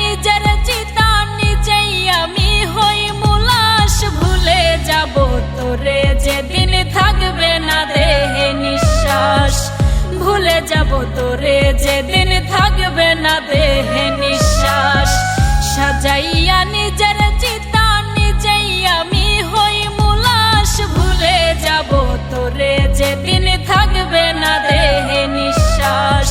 নিজের চিতা নিজেই আমি হই মুলাস, ভুলে যাব তোরে যেদিন থাকবে না দেহে নিঃশ্বাস। ভুলে যাব তোরে যেদিন থাকবে না দেহে নিঃশ্বাস। সাজাইয়া নিজের চিতা নিজেই আমি হই মুলাস, ভুলে যাব তোরে যেদিন থাকবে না দেহে নিঃশ্বাস।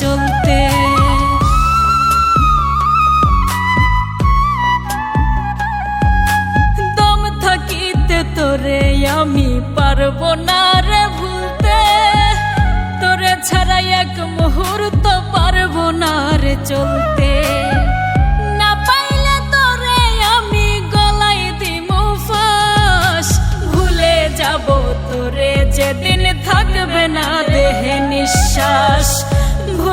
চলতে। দম থাকিতে তোরে আমি পারব না রে ভুলতে। তোরে ছাড়া এক মুহূর্ত পারব না রে চলতে। যাব তোরে, যেদিন থাকবে না দেহে নিঃশ্বাস।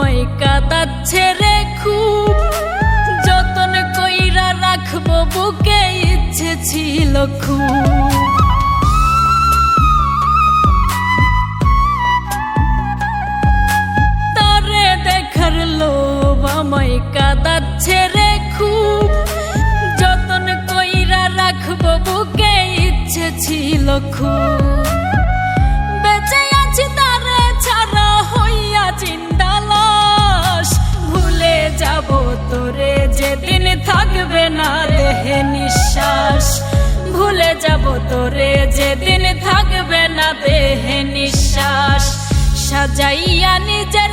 লোভ আমায় কাঁদাচ্ছে রে খুব। যতন কইরা রাখব বুকে ইচ্ছে ছিল খুব। তারে দেখার লোভ আমায় কাঁদাচ্ছে রে খুব। যতন কইরা রাখব বুকে ইচ্ছে ছিল খুব। যেদিন থাকবে না দেহে নিঃশ্বাস। ভুলে যাব তোরে, যেদিন থাকবে না দেহে নিঃশ্বাস। সাজাইয়া নিজের